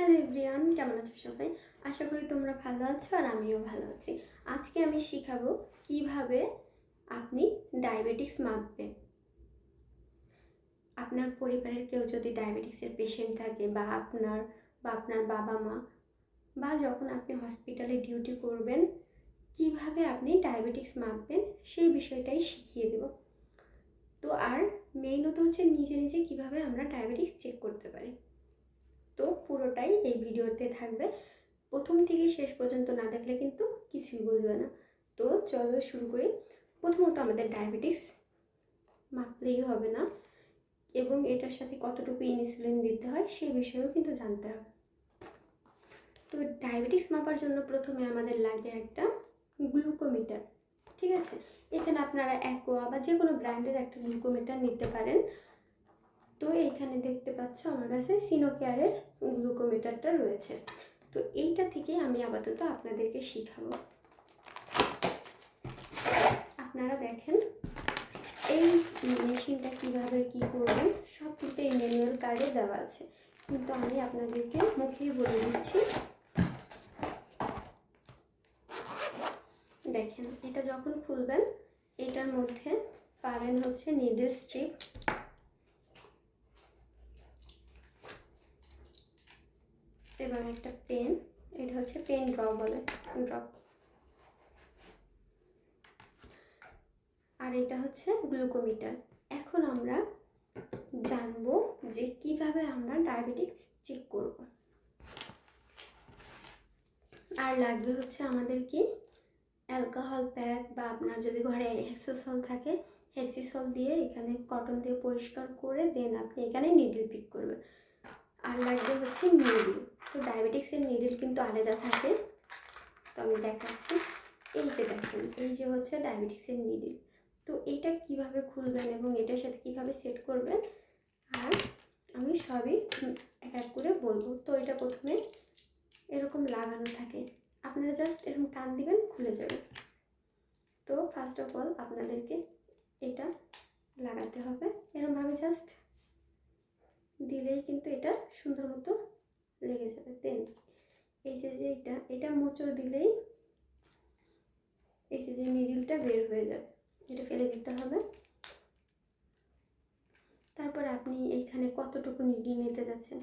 Hello everyone কেমন আছো সবাই? আশা করি তোমরা ভালো আছো আর আমিও ভালো আছি। আজকে আমি শিখাবো কীভাবে আপনি ডায়াবেটিক্স মাপবেন। আপনার পরিবারের কেউ যদি ডায়াবেটিক্সের পেশেন্ট থাকে বা আপনার বা আপনার বাবা মা বা যখন আপনি হসপিটালে ডিউটি করবেন, কীভাবে আপনি ডায়াবেটিক্স মাপবেন সেই বিষয়টাই শিখিয়ে দেব। তো আর মেইনত হচ্ছে নিজে নিজে কীভাবে আমরা ডায়াবেটিক্স চেক করতে পারি। তো পুরোটাই এই ভিডিওতে থাকবে। প্রথম থেকে শেষ পর্যন্ত না দেখলে কিন্তু কিছুই বুঝবে না। তো চলো শুরু করি। প্রথমত আমাদের ডায়াবেটিস মাপলেই হবে না এবং এটার সাথে কতটুকু ইনসুলিন দিতে হয় সেই বিষয়েও কিন্তু জানতে হবে। তো ডায়াবেটিস মাপার জন্য প্রথমে আমাদের লাগবে একটা গ্লুকোমিটার ঠিক আছে? এখানে আপনারা অ্যাকোয়া বা যে কোনো ব্র্যান্ডের একটা গ্লুকোমিটার নিতে পারেন। তো এইখানে দেখতে পাচ্ছ আমার কাছে সিনোকেয়ারের গ্লুকোমিটারটা রয়েছে। তো এইটা থেকে আমি আপাতত আপনাদেরকে শিখাবো। আপনারা দেখেন, এই মেশিনটা কীভাবে কি করবেন, সব কিন্তু এই ম্যানুয়াল কার্ডে দেওয়া আছে। কিন্তু আমি আপনাদেরকে মুখেই বলে দিচ্ছি, দেখেন এটা যখন খুলবেন, এটার মধ্যে পাবেন হচ্ছে নিডল স্ট্রিপ এবং একটা পেন এটা হচ্ছে পেন ড্র বলে ড্রপ আর এটা হচ্ছে গ্লুকোমিটার এখন আমরা জানব যে কীভাবে আমরা ডায়াবেটিক্স চেক করব। আর লাগবে হচ্ছে আমাদের কি অ্যালকোহল প্যাক বা আপনার যদি ঘরে হেক্সোসল থাকে হেক্সিসল দিয়ে এখানে কটন দিয়ে পরিষ্কার করে দেন আপনি, এখানে নিডল পিক করবেন। আর লাগবে হচ্ছে নিডল তো ডায়াবেটিক্সের নিডল কিন্তু আলাদা থাকে। তো আমি দেখাচ্ছি। এই যে দেখেন, এই যে হচ্ছে ডায়াবেটিক্সের নিডল তো এটা কীভাবে খুলবেন এবং এটার সাথে কীভাবে সেট করবেন, আর আমি সবই এক এক করে বলব। তো এটা প্রথমে এরকম লাগানো থাকে। আপনারা জাস্ট এরকম টান দিবেন, খুলে যাবে। তো ফার্স্ট অফ অল আপনাদেরকে এটা লাগাতে হবে। এরকমভাবে জাস্ট দিলেই কিন্তু এটা সুন্দর মতো লেগে যাবে দেন এই যে যে এটা এটা মোচড় দিলেই এই যে যে নিডিলটা বের হয়ে যাবে, এটা ফেলে দিতে হবে। তারপরে আপনি এইখানে কতটুকু নিডিল নিতে যাচ্ছেন,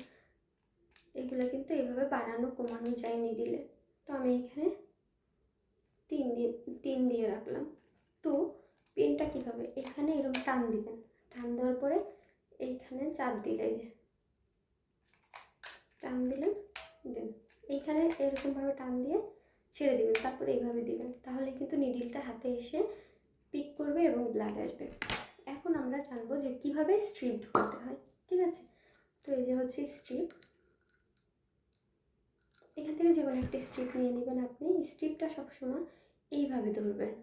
এগুলো কিন্তু এইভাবে বাড়ানো, কমানো যায় নিডিলে তো আমি এখানে তিন দিয়ে তিন দিয়ে রাখলাম। তো পেনটা কীভাবে? এখানে এরকম টান দিবেন। টান দেওয়ার পরে এইখানে চাপ দিলে যে টান দিলেন, দেন এইখানে এরকমভাবে টান দিয়ে ছেড়ে দিবেন, তারপরে এইভাবে দিবেন। তাহলে কিন্তু নিডিলটা হাতে এসে পিক করবে এবং ব্লাড আসবে। এখন আমরা জানব যে কীভাবে স্ট্রিপ ঢুকাতে হয়, ঠিক আছে? তো এই যে হচ্ছে স্ট্রিপ এখান থেকে যে কোনো একটি স্ট্রিপ নিয়ে নেবেন আপনি। স্ট্রিপটা সবসময় এইভাবে ধরবেন।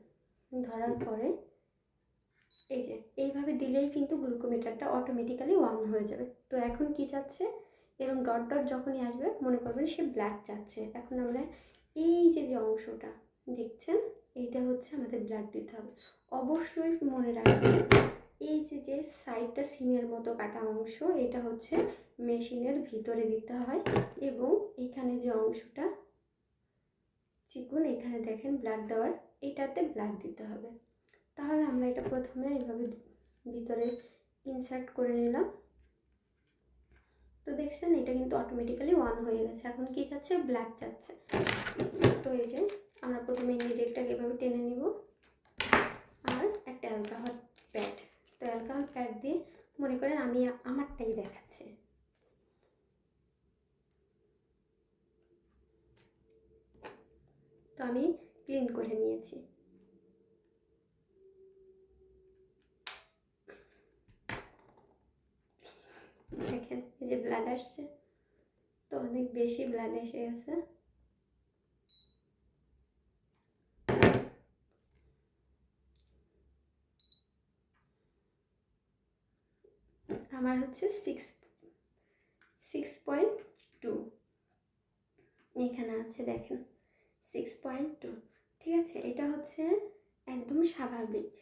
ধরার পরে এই যে, এইভাবে দিলেই কিন্তু গ্লুকোমিটারটা অটোমেটিক্যালি ওয়ান হয়ে যাবে। তো এখন কি চাচ্ছে এরকম ডট ডট যখনই আসবে, মনে করবেন সে ব্লাড চাচ্ছে। এখন আমরা এই যে যে অংশটা দেখছেন, এইটা হচ্ছে আমাদের ব্লাড দিতে হবে। অবশ্যই মনে রাখবেন, এই যে যে সাইডটা সিমের মতো কাটা অংশ, এটা হচ্ছে মেশিনের ভিতরে দিতে হয় এবং এখানে যে অংশটা, চিকুন, এখানে দেখেন ব্লাড দেওয়ার, এটাতে ব্লাড দিতে হবে। তাহলে আমরা এটা প্রথমে এইভাবে ভিতরে ইনসার্ট করে নিলাম। তো দেখছেন, এটা কিন্তু অটোমেটিক্যালি ওয়ান হয়ে গেছে। এখন কি যাচ্ছে? ব্ল্যাক চাচ্ছে তো এই যে, আমরা প্রথমে নিডেলটাকে এভাবে টেনে নিব। আর একটা অ্যালকাহল প্যাড তো অ্যালকাহল প্যাড দিয়ে মনে করেন আমি আমারটাই দেখাচ্ছি। তো আমি ক্লিন করে নিয়েছি। দেখেন যে ব্লাড আসছে, তো অনেক বেশি ব্লাড এসে গেছে। আমার হচ্ছে সিক্স সিক্স পয়েন্ট টু এখানে আছে দেখেন সিক্স পয়েন্ট টু ঠিক আছে, এটা হচ্ছে একদম স্বাভাবিক।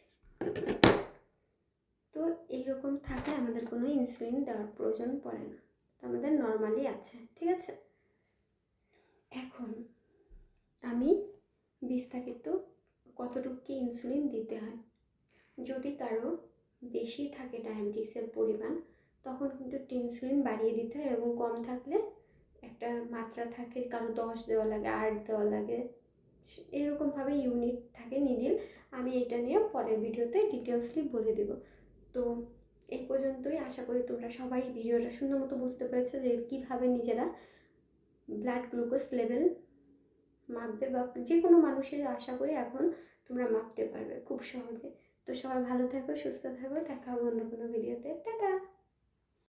তো এইরকম থাকলে আমাদের কোনো ইনসুলিন দেওয়ার প্রয়োজন পড়ে না। আমাদের নর্মালি আছে, ঠিক আছে? এখন আমি বিস্তারিত কতটুকু কি ইনসুলিন দিতে হয়। যদি কারও বেশি থাকে ডায়াবেটিসের পরিমাণ, তখন কিন্তু একটু ইনসুলিন বাড়িয়ে দিতে হয় এবং কম থাকলে একটা মাত্রা থাকে, কারও দশ দেওয়া লাগে, আট দেওয়া লাগে, এরকমভাবে ইউনিট থাকে নিডিল আমি এটা নিয়ে পরের ভিডিওতে ডিটেলসলি বলে দেব। তো এই পর্যন্তই। আশা করি তোমরা সবাই ভিডিওটা সুন্দর মতো বুঝতে পেরেছ যে কীভাবে নিজেরা ব্লাড গ্লুকোজ লেভেল মাপবে বা যে কোনো মানুষের আশা করি এখন তোমরা মাপতে পারবে খুব সহজে। তো সবাই ভালো থাকো, সুস্থ থাকো, দেখা হবে অন্য কোনো ভিডিওতে টাটা!